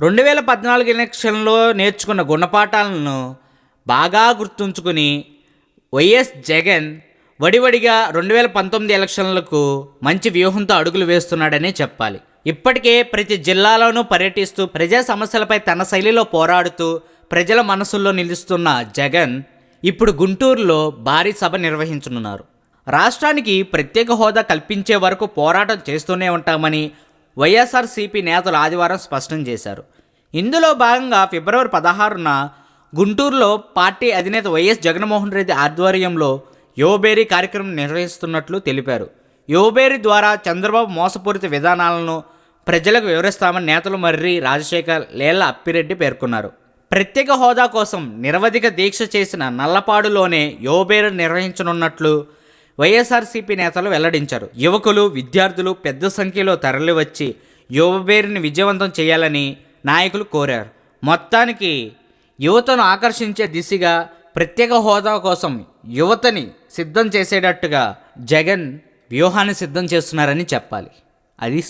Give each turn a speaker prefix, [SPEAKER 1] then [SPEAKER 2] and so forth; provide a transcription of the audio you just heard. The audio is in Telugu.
[SPEAKER 1] రెండు వేల పద్నాలుగు ఎలక్షన్లో నేర్చుకున్న గుణపాఠాలను బాగా గుర్తుంచుకుని వైఎస్ జగన్ వడివడిగా రెండు వేల పంతొమ్మిది ఎలక్షన్లకు మంచి వ్యూహంతో అడుగులు వేస్తున్నాడనే చెప్పాలి. ఇప్పటికే ప్రతి జిల్లాలోనూ పర్యటిస్తూ ప్రజా సమస్యలపై తన శైలిలో పోరాడుతూ ప్రజల మనసుల్లో నిలుస్తున్న జగన్ ఇప్పుడు గుంటూరులో భారీ సభ నిర్వహించనున్నారు. రాష్ట్రానికి ప్రత్యేక హోదా కల్పించే వరకు పోరాటం చేస్తూనే ఉంటామని వైఎస్ఆర్సీపీ నేతలు ఆదివారం స్పష్టం చేశారు. ఇందులో భాగంగా ఫిబ్రవరి పదహారున గుంటూరులో పార్టీ అధినేత వైఎస్ జగన్మోహన్ రెడ్డి ఆధ్వర్యంలో యువబేరీ కార్యక్రమం నిర్వహిస్తున్నట్లు తెలిపారు. యువబేరీ ద్వారా చంద్రబాబు మోసపూరిత విధానాలను ప్రజలకు వివరిస్తామని నేతలు మర్రి రాజశేఖర్ లేళ్ళ అప్పిరెడ్డి పేర్కొన్నారు. ప్రత్యేక హోదా కోసం నిరవధిక దీక్ష చేసిన నల్లపాడులోనే యువబేరీ నిర్వహించనున్నట్లు వైఎస్ఆర్సీపీ నేతలు వెల్లడించారు. యువకులు విద్యార్థులు పెద్ద సంఖ్యలో తరలివచ్చి యువబేరిని విజయవంతం చేయాలని నాయకులు కోరారు. మొత్తానికి యువతను ఆకర్షించే దిశగా ప్రత్యేక హోదా కోసం యువతని సిద్ధం చేసేటట్టుగా జగన్ వ్యూహాన్ని సిద్ధం చేస్తున్నారని చెప్పాలి. అది